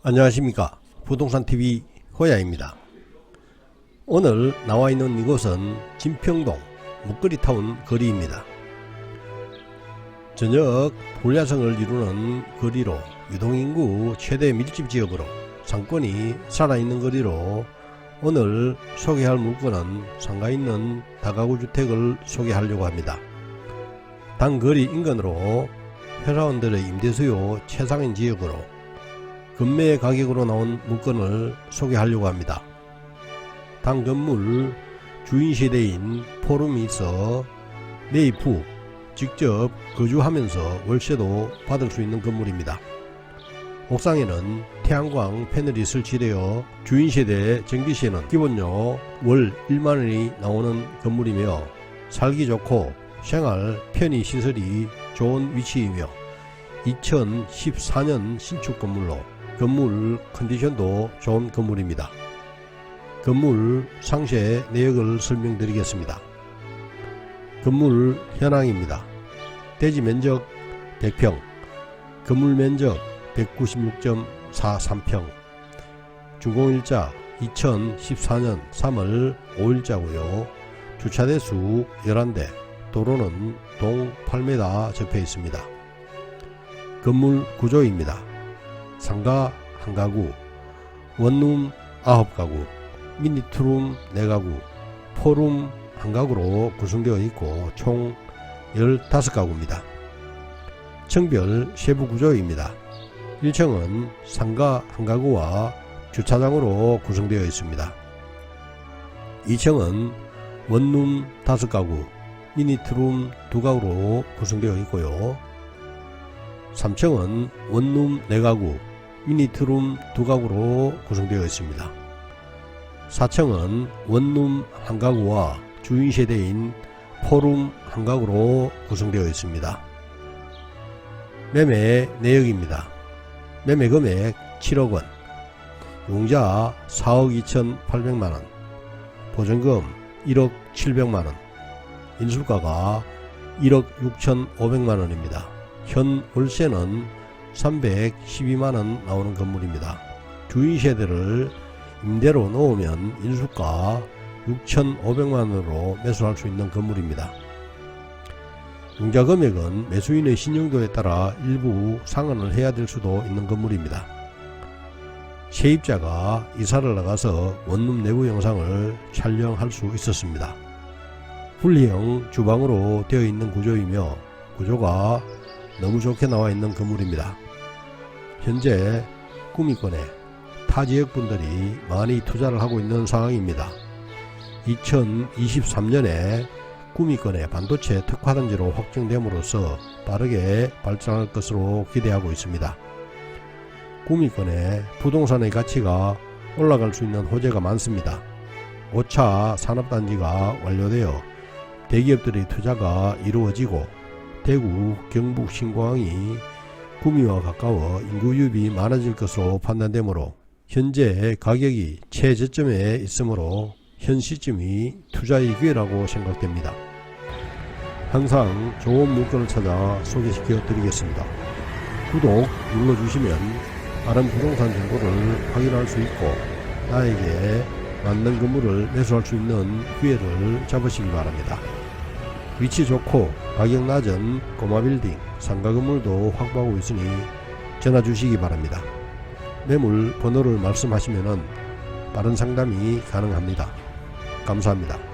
안녕하십니까. 부동산TV 호야입니다. 오늘 나와 있는 이곳은 진평동 목거리타운 거리입니다. 저녁 불야성을 이루는 거리로 유동인구 최대 밀집 지역으로 상권이 살아있는 거리로 오늘 소개할 물건은 상가 있는 다가구 주택을 소개하려고 합니다. 단거리 인근으로 회사원들의 임대 수요 최상인 지역으로 금매 가격으로 나온 물건을 소개하려고 합니다. 당 건물 주인 세대인 포럼이 있어 매입 후 직접 거주하면서 월세도 받을 수 있는 건물입니다. 옥상에는 태양광 패널이 설치되어 주인 세대 전기세는 기본료 월 1만원이 나오는 건물이며 살기 좋고 생활 편의 시설이 좋은 위치이며 2014년 신축 건물로 건물 컨디션도 좋은 건물입니다. 건물 상세 내역을 설명드리겠습니다. 건물 현황입니다. 대지 면적 100평, 건물 면적 196.43평, 준공일자 2014년 3월 5일자고요. 주차대수 11대, 도로는 동 8m 접해 있습니다. 건물 구조입니다. 상가 한 가구, 원룸 아홉 가구, 미니투룸 네 가구, 포룸 한 가구로 구성되어 있고 총 15가구입니다. 층별 세부 구조입니다. 1층은 상가 한 가구와 주차장으로 구성되어 있습니다. 2층은 원룸 5가구, 미니트룸 2가구로 구성되어 있고요. 3층은 원룸 4가구, 미니트룸 2가구로 구성되어 있습니다. 4층은 원룸 1가구와 주인 세대인 포룸 1가구로 구성되어 있습니다. 매매 내역입니다. 매매 금액 7억원, 용자 4억 2,800만원, 보증금 1억 700만원, 인수가가 1억 6,500만원입니다. 현 월세는 312만원 나오는 건물입니다. 주인 세대를 임대로 놓으면 인수가 6,500만원으로 매수할 수 있는 건물입니다. 융자 금액은 매수인의 신용도에 따라 일부 상환을 해야 될 수도 있는 건물입니다. 세입자가 이사를 나가서 원룸 내부 영상을 촬영할 수 있었습니다. 분리형 주방으로 되어 있는 구조이며 구조가 너무 좋게 나와 있는 건물입니다. 현재 구미권에 타 지역 분들이 많이 투자를 하고 있는 상황입니다. 2023년에 구미권의 반도체 특화단지로 확정됨으로써 빠르게 발전할 것으로 기대하고 있습니다. 구미권의 부동산의 가치가 올라갈 수 있는 호재가 많습니다. 5차 산업단지가 완료되어 대기업들의 투자가 이루어지고 대구, 경북, 신공항이 구미와 가까워 인구 유입이 많아질 것으로 판단되므로 현재 가격이 최저점에 있으므로 현 시점이 투자의 기회라고 생각됩니다. 항상 좋은 물건을 찾아 소개시켜 드리겠습니다. 구독 눌러주시면 다른 부동산 정보를 확인할 수 있고 나에게 맞는 건물을 매수할 수 있는 기회를 잡으시기 바랍니다. 위치 좋고 가격 낮은 꼬마 빌딩, 상가 건물도 확보하고 있으니 전화 주시기 바랍니다. 매물 번호를 말씀하시면 빠른 상담이 가능합니다. 감사합니다.